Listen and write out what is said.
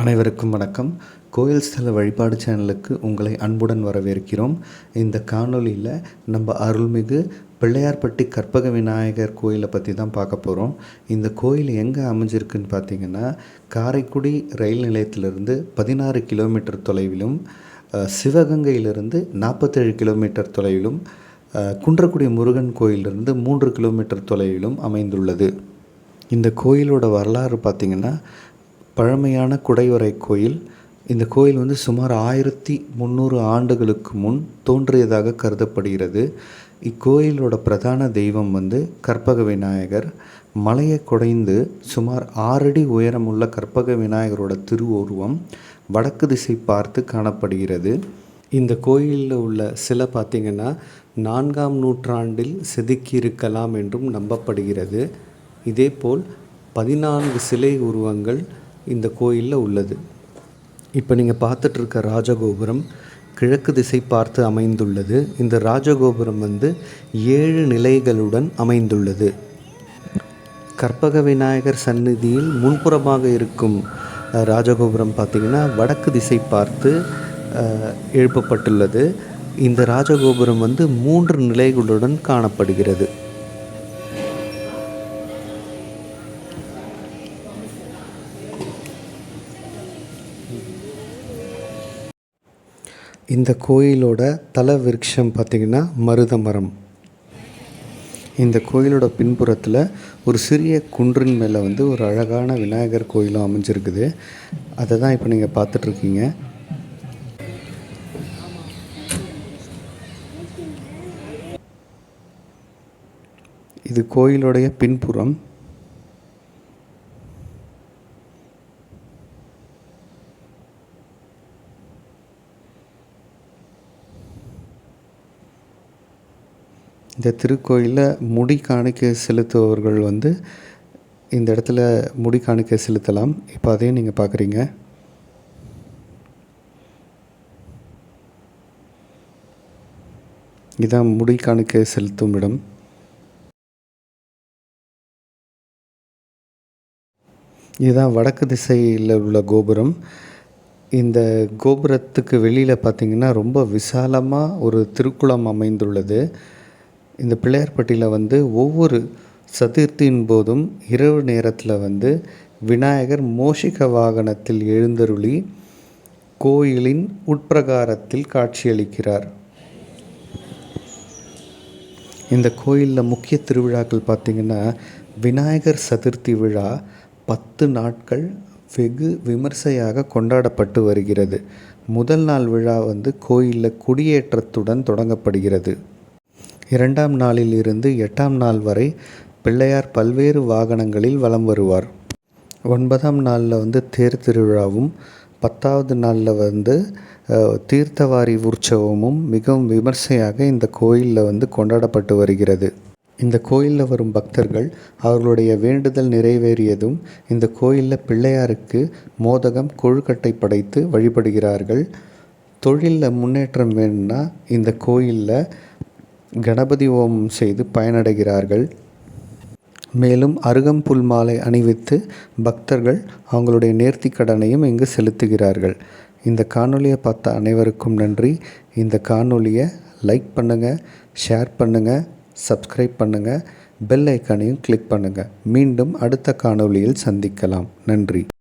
அனைவருக்கும் வணக்கம். கோயில் ஸ்தல வழிபாடு சேனலுக்கு உங்களை அன்புடன் வரவேற்கிறோம். இந்த காணொளியில் நம்ம அருள்மிகு பிள்ளையார்பட்டி கற்பக விநாயகர் கோயிலை பற்றி தான் பார்க்க போகிறோம் இந்த கோயில் எங்கே அமைஞ்சிருக்குன்னு பார்த்தீங்கன்னா காரைக்குடி ரயில் நிலையத்திலிருந்து பதினாறு கிலோமீட்டர் தொலைவிலும் சிவகங்கையிலிருந்து நாற்பத்தேழு கிலோமீட்டர் தொலைவிலும் குன்றக்குடி முருகன் கோயிலிருந்து மூன்று கிலோமீட்டர் தொலைவிலும் அமைந்துள்ளது. இந்த கோயிலோட வரலாறு பார்த்திங்கன்னா பழமையான குடைவரை கோயில். இந்த கோயில் வந்து சுமார் ஆயிரத்தி முந்நூறு ஆண்டுகளுக்கு முன் தோன்றியதாக கருதப்படுகிறது. இக்கோயிலோட பிரதான தெய்வம் வந்து கற்பக விநாயகர். மலையை குடைந்து சுமார் ஆறடி உயரமுள்ள கற்பக விநாயகரோட திருவுருவம் வடக்கு திசை பார்த்து காணப்படுகிறது. இந்த கோயிலில் உள்ள சிலை பார்த்திங்கன்னா நான்காம் நூற்றாண்டில் செதுக்கியிருக்கலாம் என்றும் நம்பப்படுகிறது. இதேபோல் பதினான்கு சிலை உருவங்கள் இந்த கோயிலில் உள்ளது. இப்போ நீங்கள் பார்த்துட்ருக்க ராஜகோபுரம் கிழக்கு திசை பார்த்து அமைந்துள்ளது. இந்த ராஜகோபுரம் வந்து ஏழு நிலைகளுடன் அமைந்துள்ளது. கற்பக விநாயகர் சந்நிதியில் முன்புறமாக இருக்கும் ராஜகோபுரம் பார்த்திங்கன்னா வடக்கு திசை பார்த்து எழுப்பப்பட்டுள்ளது. இந்த ராஜகோபுரம் வந்து மூன்று நிலைகளுடன் காணப்படுகிறது. இந்த கோயிலோட தல விருட்சம் பார்த்திங்கன்னா மருத மரம் இந்த கோயிலோட பின்புறத்தில் ஒரு சிறிய குன்றின் மேலே வந்து ஒரு அழகான விநாயகர் கோயிலும் அமைஞ்சிருக்குது. அதை தான் இப்போ நீங்கள் பார்த்துட்ருக்கீங்க. இது கோயிலுடைய பின்புறம். இந்த திருக்கோயிலில் முடி காணிக்கை செலுத்துபவர்கள் வந்து இந்த இடத்துல முடி காணிக்கை செலுத்தலாம். இப்போ அதையும் நீங்கள் பார்க்குறீங்க இதான் முடி காணிக்கை செலுத்தும் இடம். இதுதான் வடக்கு திசையில் உள்ள கோபுரம். இந்த கோபுரத்துக்கு வெளியில் பார்த்திங்கன்னா ரொம்ப விசாலமாக ஒரு திருக்குளம் அமைந்துள்ளது. இந்த பிள்ளையார்பட்டியில் வந்து ஒவ்வொரு சதுர்த்தியின் போதும் இரவு நேரத்தில் வந்து விநாயகர் மோஷிக வாகனத்தில் எழுந்தருளி கோயிலின் உட்பிரகாரத்தில் காட்சியளிக்கிறார். இந்த கோயிலில் முக்கிய திருவிழாக்கள் பார்த்திங்கன்னா விநாயகர் சதுர்த்தி விழா பத்து நாட்கள் வெகு விமர்சையாக கொண்டாடப்பட்டு வருகிறது. முதல் நாள் விழா வந்து கோயிலில் குடியேற்றத்துடன் தொடங்கப்படுகிறது. இரண்டாம் நாளில் இருந்து எட்டாம் நாள் வரை பிள்ளையார் பல்வேறு வாகனங்களில் வலம் வருவார். ஒன்பதாம் நாளில் வந்து தேர் திருவிழாவும் பத்தாவது நாளில் வந்து தீர்த்தவாரி உற்சவமும் மிகவும் விமர்சையாக இந்த கோயிலில் வந்து கொண்டாடப்பட்டு வருகிறது. இந்த கோயிலில் வரும் பக்தர்கள் அவர்களுடைய வேண்டுதல் நிறைவேறியதும் இந்த கோயிலில் பிள்ளையாருக்கு மோதகம் கொழுக்கட்டை படைத்து வழிபடுகிறார்கள். தொழிலில் முன்னேற்றம் வேணும்னா இந்த கோயிலில் கணபதி ஹோமம் செய்து பயனடைகிறார்கள். மேலும் அருகம்புல் மாலை அணிவித்து பக்தர்கள் அவங்களுடைய நேர்த்தி கடனையும் இங்கு செலுத்துகிறார்கள். இந்த காணொலியை பார்த்த அனைவருக்கும் நன்றி. இந்த காணொலியை லைக் பண்ணுங்கள் ஷேர் பண்ணுங்கள் சப்ஸ்கிரைப் பண்ணுங்கள் பெல் ஐக்கானையும் கிளிக் பண்ணுங்கள் மீண்டும் அடுத்த காணொளியில் சந்திக்கலாம். நன்றி.